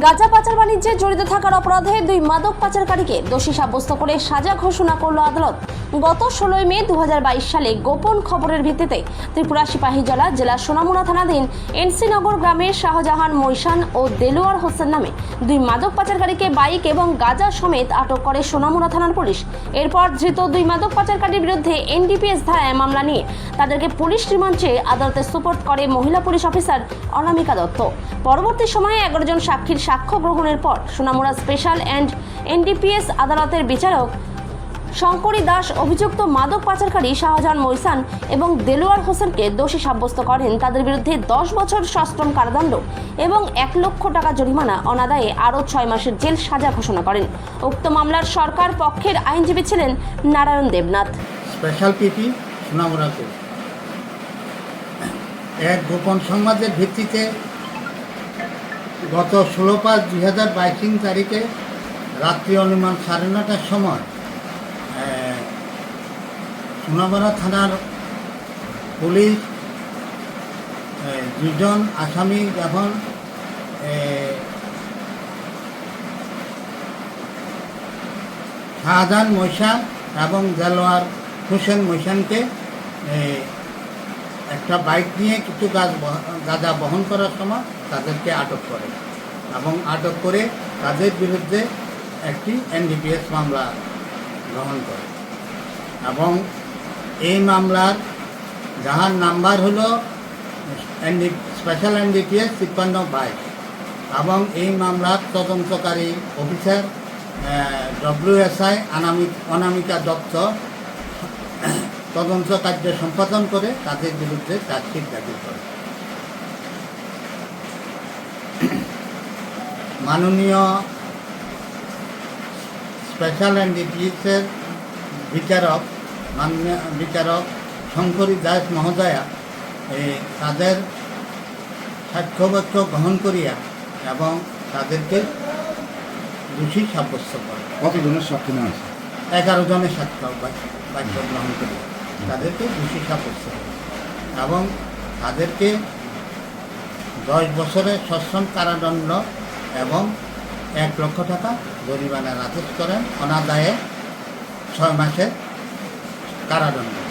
গাঁজা পাচার বাণিজ্যে জড়িত থাকার অপরাধে দুই মাদক পাচারকারীকে দোষী সাব্যস্ত করে সাজা ঘোষণা করল আদালত। গত ষোলোই মে দুহাজার বাইশ সালে গোপন খবরের ভিত্তিতে ত্রিপুরা সিপাহীজলা জেলার সোনামুড়া থানাধীন এনসিনগর গ্রামের শাহজাহান, মৈশান ও দেলোয়ার হোসেন নামে দুই মাদক পাচারকারীকে বাইক এবং গাঁজা সমেত আটক করে সোনামুড়া থানার পুলিশ। এরপর ধৃত দুই মাদক পাচারকারীর বিরুদ্ধে এনডিপিএস ধারায় মামলা নিয়ে তাদেরকে পুলিশ রিমান্ডে আদালতে সুপোর্ট করে মহিলা পুলিশ অফিসার অনামিকা দত্ত। পরবর্তী সময়ে এগারো জন সাক্ষীর সাক্ষ্য গ্রহণের পর সোনামুড়া স্পেশাল অ্যান্ড এনডিপিএস আদালতের বিচারক শঙ্করী দাস অভিযুক্ত মাদক পাচারকারী শাহজাহান মৈসান এবং দেলোয়ার হোসেনকে দোষী সাব্যস্ত করেন। তাদের বিরুদ্ধে দশ বছর সশ্রম কারাদণ্ড এবং এক লক্ষ টাকা জরিমানা অনাদায়ে আরও ছয় মাসের জেল সাজা ঘোষণা করেন। উক্ত মামলার সরকার পক্ষের আইনজীবী ছিলেন নারায়ণ দেবনাথ। স্পেশাল পিপি এক গোপন সংবাদের ভিত্তিতে গত ষোলো পাঁচ দুই হাজার বাইশিং তারিখে রাত্রি অনুমান সাড়ে নটার সময় আহ, সোনামুড়া থানার পুলিশ দুজন আসামি যখন শাহজাহান মৈশান এবং দেলোয়ার হোসেন মৈশানকে একটা বাইক নিয়ে কিছু গাছ গাঁজা বহন করার সময় তাদেরকে আটক করে এবং আটক করে তাদের বিরুদ্ধে একটি এনডিপিএস মামলা গ্রহণ করে। এবং এই মামলার যাহার নাম্বার হলো এনডি স্পেশাল এনডিপিএস তিপ্পান্ন বাইশ এবং এই মামলার তদন্তকারী অফিসার ডব্লিউএসআই অনামিকা দত্ত তদন্ত কার্য সম্পাদন করে তাদের বিরুদ্ধে চার্জশিট দাখিল করে। মাননীয় স্পেশাল অ্যান্ড ডিপিএসের বিচারক মাননীয় বিচারক শঙ্করী দাস মহোদয়া এই তাদের সাক্ষ্যবাক্য গ্রহণ করিয়া এবং তাদেরকে দোষী সাব্যস্ত করে কতজনের সাক্ষী নেওয়া এগারো জনের সাক্ষ্য বাক্য গ্রহণ করি তাদেরকে দোষী করছে করে এবং তাদেরকে দশ বছরের সশ্রম কারাদণ্ড এবং এক লক্ষ টাকা জরিমানার আদেশ করেন অনাদায়ে ছয় মাসের কারাদণ্ড।